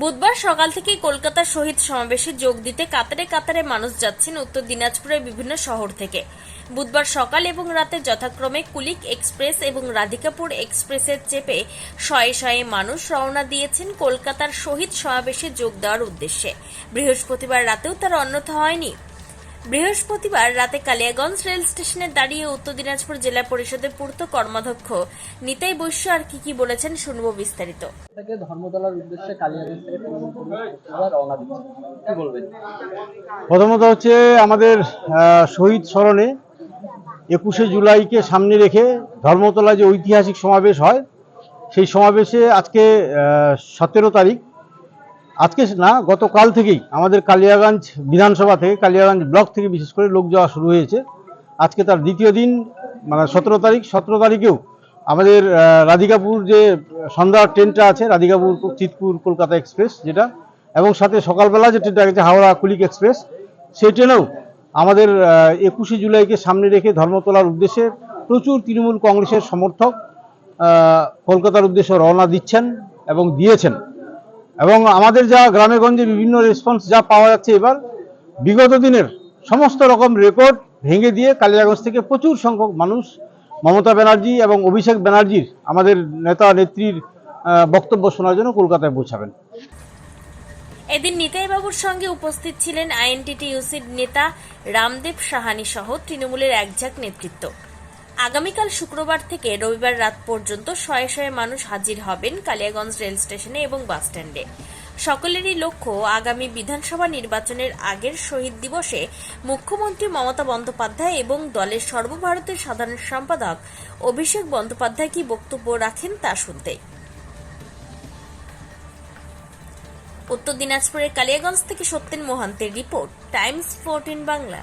বুধবার সকাল থেকেই কলকাতার শহীদ সমাবেশে যোগ দিতে কাতারে কাতারে মানুষ যাচ্ছেন উত্তর দিনাজপুরের বিভিন্ন শহর থেকে। বুধবার সকাল এবং রাতে যথাক্রমে কুলিক এক্সপ্রেস এবং রাধিকাপুর এক্সপ্রেসের চেপে শয়ে শয়ে মানুষ রওনা দিয়েছেন কলকাতার শহীদ সমাবেশে যোগ দেওয়ার উদ্দেশ্যে। বৃহস্পতিবার রাতেও তার অন্যথা হয়নি। বৃহস্পতিবার রাতে কালিয়াগঞ্জ রেল স্টেশনে দাঁড়িয়ে উত্তর দিনাজপুর জেলা পরিষদের পূর্ত কর্মাধ্যক্ষ নিতাই বৈশ্য আর কি কি বলেছেন শুনব বিস্তারিত। থেকে ধর্মতলার উদ্দেশ্যে কালিয়াগঞ্জ থেকে তৃণমূল কংগ্রেস আবার রওনা কি বলবেন? প্রথমত হচ্ছে আমাদের শহীদ স্মরণে একুশে জুলাইকে সামনে রেখে ধর্মতলা যে ঐতিহাসিক সমাবেশ হয় সেই সমাবেশে আজকে সতেরো তারিখ আজকে না গতকাল থেকেই আমাদের কালিয়াগঞ্জ বিধানসভা থেকে, কালিয়াগঞ্জ ব্লক থেকে বিশেষ করে লোক যাওয়া শুরু হয়েছে। আজকে তার দ্বিতীয় দিন মানে সতেরো তারিখ, সতেরো তারিখেও আমাদের রাধিকাপুর যে সন্ধ্যা ট্রেনটা আছে, রাধিকাপুর, চিতপুর, কলকাতা এক্সপ্রেস যেটা, এবং সাথে সকালবেলা যে ট্রেনটা গেছে, হাওড়া কুলিক এক্সপ্রেস, সেই ট্রেনেও আমাদের একুশে জুলাইকে সামনে রেখে ধর্মতলার উদ্দেশ্যে প্রচুর তৃণমূল কংগ্রেসের সমর্থক কলকাতার উদ্দেশ্যে রওনা দিচ্ছেন এবং দিয়েছেন। এবং আমাদের যা গ্রামে গঞ্জে বিভিন্ন রেসপন্স যা পাওয়া যাচ্ছে এবার, বিগত দিনের সমস্ত রকম রেকর্ড ভেঙে দিয়ে কালিয়াগঞ্জ থেকে প্রচুর সংখ্যক মানুষ, মমতা ব্যানার্জি এবং অভিষেক ব্যানার্জির, আমাদের নেতা নেত্রীর বক্তব্য শোনার জন্য কলকাতায় পৌঁছাবেন। এদিন নিতাই বাবুর সঙ্গে উপস্থিত ছিলেন আইএনটিটিইউসির নেতা রামদেব সাহানি সহ তৃণমূলের একঝাক নেতৃত্ব। আগামীকাল শুক্রবার থেকে রবিবার রাত পর্যন্ত শয়ে শয়ে মানুষ হাজির হবেন কালিয়াগঞ্জ রেল স্টেশনে এবং বাসস্ট্যান্ডে সকলেরই লক্ষ্য, আগামী বিধানসভা নির্বাচনের আগের শহীদ দিবসে মুখ্যমন্ত্রী মমতা বন্দ্যোপাধ্যায় এবং দলের সর্বভারতের সাধারণ সম্পাদক অভিষেক বন্দ্যোপাধ্যায় কি বক্তব্য রাখেন তা শুনতে। উত্তর দিনাজপুরের কালিয়াগঞ্জ থেকে সত্যেন মোহান্তের রিপোর্ট, টাইমস ফোরটিন বাংলা।